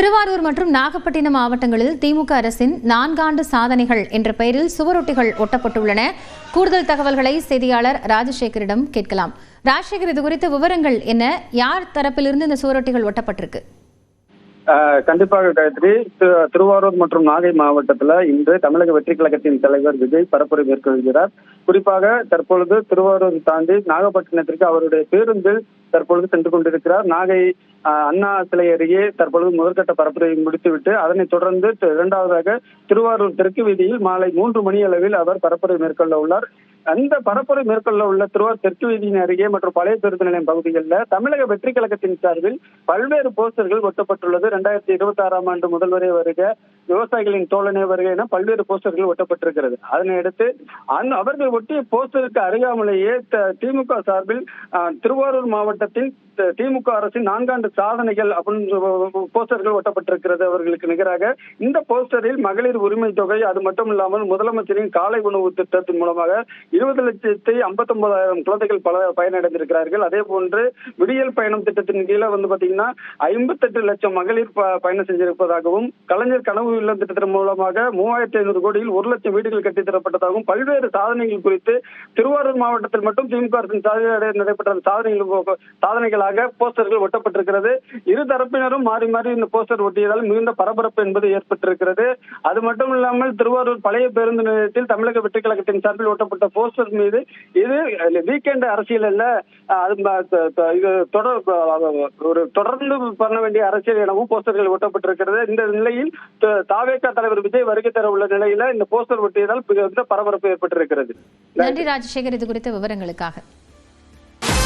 திருவாரூர் மற்றும் நாகப்பட்டினம் மாவட்டங்களில் திமுக அரசின் நான்காண்டு சாதனைகள் என்ற பெயரில் சுவரொட்டிகள் ஒட்டப்பட்டுள்ளன. கூடுதல் தகவல்களை செய்தியாளர் ராஜசேகரிடம் கேட்கலாம். ராஜசேகர் இது குறித்த விவரங்கள் என்ன? யார் தரப்பிலிருந்து இந்த சுவரொட்டிகள் ஒட்டப்பட்டிருக்கு? கண்டிப்பாக காயத்ரி. திருவாரூர் மற்றும் நாகை மாவட்டத்துல இன்று தமிழக வெற்றி கழகத்தின் தலைவர் விஜய் பரப்புரை மேற்கொள்கிறார். குறிப்பாக தற்பொழுது திருவாரூர் தாண்டி நாகப்பட்டினத்திற்கு அவருடைய பேருந்தில் தற்பொழுது சென்று கொண்டிருக்கிறார். நாகை அண்ணா சிலை அருகே தற்பொழுது முதற்கட்ட பரப்புரையை முடித்துவிட்டு அதனைத் தொடர்ந்து இரண்டாவதாக திருவாரூர் தெற்கு வீதியில் மாலை மூன்று மணி அளவில் அவர் பரப்புரை மேற்கொள்ள உள்ளார். அந்த பரப்புரை மேற்கொள்ள உள்ள திருவார் தெற்கு வீதியின் அருகே மற்றும் பழைய பேருந்து நிலையம் பகுதிகளில் தமிழக வெற்றி கழகத்தின் சார்பில் பல்வேறு போஸ்டர்கள் ஒட்டப்பட்டுள்ளது. இரண்டாயிரத்தி இருபத்தி ஆறாம் ஆண்டு முதல்வரே வருக விவசாயிகளின் தோழனே வருக என பல்வேறு போஸ்டர்கள் ஒட்டப்பட்டிருக்கிறது. அதனை அடுத்து அந் அவர்கள் ஒட்டிய போஸ்டருக்கு அருகாமலேயே த- திமுக சார்பில் திருவாரூர் மாவட்டத்தின் திமுக அரசின் நான்காண்டு சாதனைகள் அப்படின்னு போஸ்டர்கள் ஒட்டப்பட்டிருக்கிறது அவர்களுக்கு நிகராக. இந்த போஸ்டரில் மகளிர் உரிமை தொகை அது மட்டும் இல்லாமல் முதலமைச்சரின் காலை உணவு திட்டத்தின் மூலமாக இருபது லட்சத்தி ஐம்பத்தி ஒன்பதாயிரம் குழந்தைகள் பல பயனடைந்திருக்கிறார்கள். அதே போன்று விடியல் பயணம் திட்டத்தின் கீழே வந்து பாத்தீங்கன்னா ஐம்பத்தெட்டு லட்சம் மகளிர் ப- பயணம் செஞ்சிருப்பதாகவும் கலைஞர் கனவு இல்லம் திட்டத்தின் மூலமாக மூவாயிரத்தி ஐநூறு கோடியில் ஒரு லட்சம் வீடுகள் கட்டித் தரப்பட்டதாகவும் பல்வேறு சாதனைகள் குறித்து திருவாரூர் மாவட்டத்தில் மட்டும் திமுக அரசின் சாதனை நடைபெற்ற சாதனைகள் சாதனைகளாக சாதனைகளாக போஸ்டர்கள் ஒட்டப்பட்டிருக்கிறது. இரு தரப்பினரும் மாறி மாறி இந்த போஸ்டர் ஒட்டியதால் மிகுந்த பரபரப்பு என்பது ஏற்பட்டிருக்கிறது. அது மட்டும் இல்லாமல் திருவாரூர் பழைய பேருந்து நிலையத்தில் தமிழக வெற்றி கழகத்தின் சார்பில் ஒட்டப்பட்ட போஸ்டர் மீது இது வீக்கெண்ட் அரசியல் அல்ல அது இது தொடர் ஒரு தொடர்ந்து பண்ண வேண்டிய அரசியல் எனவும் போஸ்டர்கள் ஒட்டப்பட்டிருக்கிறது. இந்த நிலையில் தாவேக்கா தாவேகா தலைவர் விஜய் வருகை தர உள்ள நிலையில இந்த போஸ்டர் ஒட்டியதால் மிகுந்த பரபரப்பு ஏற்பட்டிருக்கிறது. நன்றி ராஜசேகர் இது குறித்த விவரங்களுக்காக.